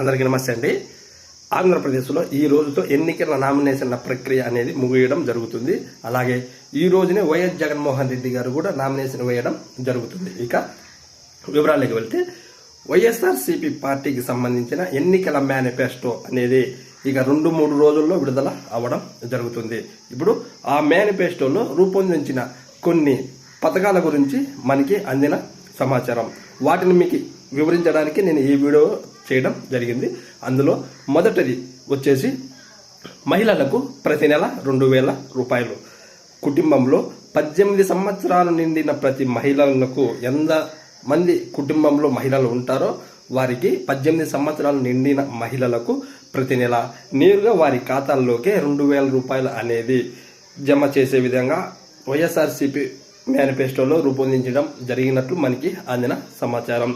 అందరికీ నమస్తే అండి. ఆంధ్రప్రదేశ్లో ఈ రోజుతో ఎన్నికల నామినేషన్ల ప్రక్రియ అనేది ముగియడం జరుగుతుంది. అలాగే ఈ రోజునే వైఎస్ జగన్మోహన్ రెడ్డి గారు కూడా నామినేషన్ వేయడం జరుగుతుంది. ఇక వివరాలకు వెళ్తే వైఎస్ఆర్సీపీ పార్టీకి సంబంధించిన ఎన్నికల మేనిఫెస్టో అనేది ఇక రెండు మూడు రోజుల్లో విడుదల అవ్వడం జరుగుతుంది. ఇప్పుడు ఆ మేనిఫెస్టోలో రూపొందించిన కొన్ని పథకాల గురించి మనకి అందిన సమాచారం. వాటిని మీకు వివరించడానికి నేను ఈ వీడియో చేయడం జరిగింది. అందులో మొదటిది వచ్చేసి మహిళలకు ప్రతి నెల రెండు వేల రూపాయలు. కుటుంబంలో పద్దెనిమిది సంవత్సరాలు నిండిన ప్రతి మహిళలకు ఎంత మంది కుటుంబంలో మహిళలు ఉంటారో వారికి పద్దెనిమిది సంవత్సరాలు నిండిన మహిళలకు ప్రతి నెల నేరుగా వారి ఖాతాల్లోకే రెండు వేల రూపాయలు అనేది జమ చేసే విధంగా వైఎస్ఆర్సీపీ మేనిఫెస్టోలో రూపొందించడం జరిగినట్లు మనకి అందిన సమాచారం.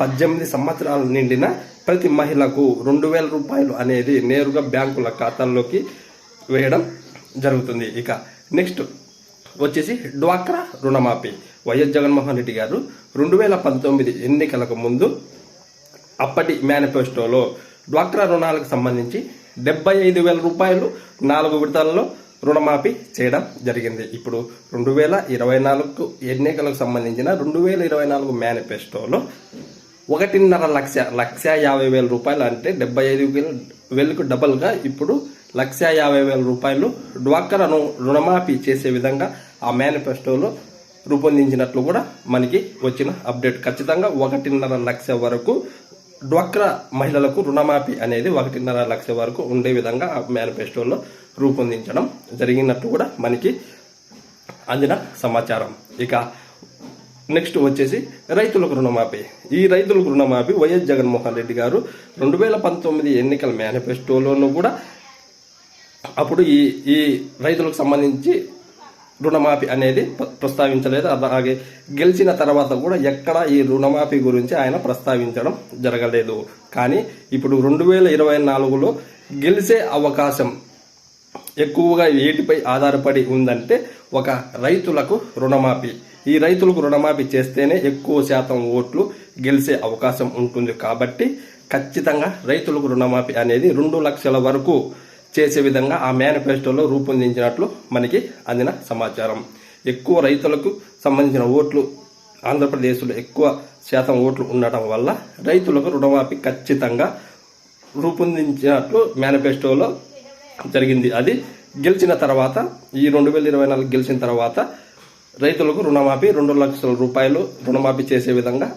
పద్దెనిమిది సంవత్సరాలు నిండిన ప్రతి మహిళకు రెండు వేల రూపాయలు అనేది నేరుగా బ్యాంకుల ఖాతాల్లోకి వేయడం జరుగుతుంది. ఇక నెక్స్ట్ వచ్చేసి డ్వాక్రా రుణమాఫీ. వైఎస్ జగన్మోహన్ రెడ్డి గారు రెండు వేల పంతొమ్మిది ఎన్నికలకు ముందు అప్పటి మేనిఫెస్టోలో డ్వాక్రా రుణాలకు సంబంధించి డెబ్బై ఐదు వేల రూపాయలు నాలుగు విడతల్లో రుణమాఫీ చేయడం జరిగింది. ఇప్పుడు రెండు వేల ఇరవై నాలుగు ఎన్నికలకు సంబంధించిన రెండు వేల ఇరవై నాలుగు మేనిఫెస్టోలో ఒకటిన్నర లక్ష లక్ష యాభై వేల రూపాయలు అంటే డెబ్బై ఐదు వేలు వేలకు డబల్గా ఇప్పుడు లక్ష యాభై వేల రూపాయలు డ్వాక్రాను రుణమాఫీ చేసే విధంగా ఆ మేనిఫెస్టోలో రూపొందించినట్లు కూడా మనకి వచ్చిన అప్డేట్. ఖచ్చితంగా ఒకటిన్నర లక్ష వరకు డ్వాక్రా మహిళలకు రుణమాఫీ అనేది ఒకటిన్నర లక్షల వరకు ఉండే విధంగా ఆ మేనిఫెస్టోలో రూపొందించడం జరిగినట్టు కూడా మనకి అందిన సమాచారం. ఇక నెక్స్ట్ వచ్చేసి రైతులకు రుణమాఫీ. ఈ రైతులకు రుణమాఫీ వైఎస్ జగన్మోహన్ రెడ్డి గారు రెండు వేల పంతొమ్మిది ఎన్నికల మేనిఫెస్టోలోనూ కూడా అప్పుడు ఈ ఈ రైతులకు సంబంధించి రుణమాఫీ అనేది ప్రస్తావించలేదు. అలాగే గెలిచిన తర్వాత కూడా ఎక్కడ ఈ రుణమాఫీ గురించి ఆయన ప్రస్తావించడం జరగలేదు. కానీ ఇప్పుడు రెండు వేల ఇరవై నాలుగులో గెలిచే అవకాశం ఎక్కువగా ఏటిపై ఆధారపడి ఉందంటే ఒక రైతులకు రుణమాఫీ. ఈ రైతులకు రుణమాఫీ చేస్తేనే ఎక్కువ శాతం ఓట్లు గెలిచే అవకాశం ఉంటుంది. కాబట్టి ఖచ్చితంగా రైతులకు రుణమాఫీ అనేది రెండు లక్షల వరకు చేసే విధంగా ఆ మేనిఫెస్టోలో రూపొందించినట్లు మనకి అందిన సమాచారం. ఎక్కువ రైతులకు సంబంధించిన ఓట్లు ఆంధ్రప్రదేశ్లో ఎక్కువ శాతం ఓట్లు ఉండటం వల్ల రైతులకు రుణమాఫీ ఖచ్చితంగా రూపొందించినట్లు మేనిఫెస్టోలో జరిగింది. అది గెలిచిన తర్వాత ఈ రెండు వేల ఇరవై నాలుగు గెలిచిన తర్వాత రైతులకు రుణమాఫీ రెండు లక్షల రూపాయలు రుణమాఫీ చేసే విధంగా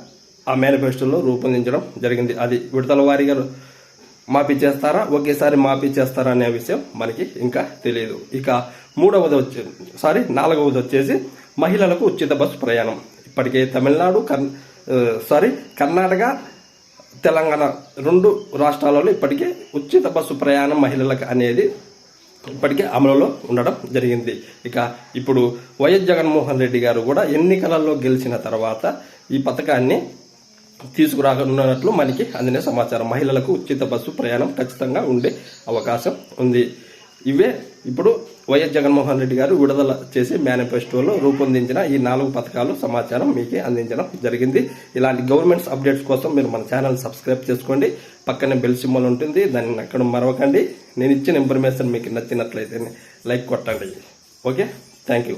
ఆ మేనిఫెస్టోలో రూపొందించడం జరిగింది. అది విడతల వారీగా మాఫీ చేస్తారా? ఒకేసారి మాఫీ చేస్తారా అనే విషయం మనకి ఇంకా తెలియదు ఇక మూడవది వచ్చే సారీ నాలుగవది వచ్చేసి మహిళలకు ఉచిత బస్సు ప్రయాణం. ఇప్పటికే తమిళనాడు కర్ సారీ కర్ణాటక తెలంగాణ రెండు రాష్ట్రాలలో ఇప్పటికే ఉచిత బస్సు ప్రయాణం మహిళలకు అనేది ఇప్పటికే అమలులో ఉండడం జరిగింది. ఇక ఇప్పుడు వైఎస్ జగన్మోహన్ రెడ్డి గారు కూడా ఎన్నికలలో గెలిచిన తర్వాత ఈ పథకాన్ని తీసుకురానున్నట్లు మనకి అందిన సమాచారం. మహిళలకు ఉచిత బస్సు ప్రయాణం ఖచ్చితంగా ఉండే అవకాశం ఉంది. ఇవే ఇప్పుడు వైఎస్ జగన్మోహన్ రెడ్డి గారు విడుదల చేసి మేనిఫెస్టోలో రూపొందించిన ఈ నాలుగు పథకాలు సమాచారం మీకే అందించడం జరిగింది. ఇలాంటి గవర్నమెంట్స్ అప్డేట్స్ కోసం మీరు మన ఛానల్ సబ్స్క్రైబ్ చేసుకోండి. పక్కనే బెల్ సింబల్ ఉంటుంది. దాన్ని అక్కడ మరవకండి. నేను ఇచ్చిన ఇన్ఫర్మేషన్ మీకు నచ్చినట్లయితే లైక్ కొట్టండి. ఓకే? Thank you.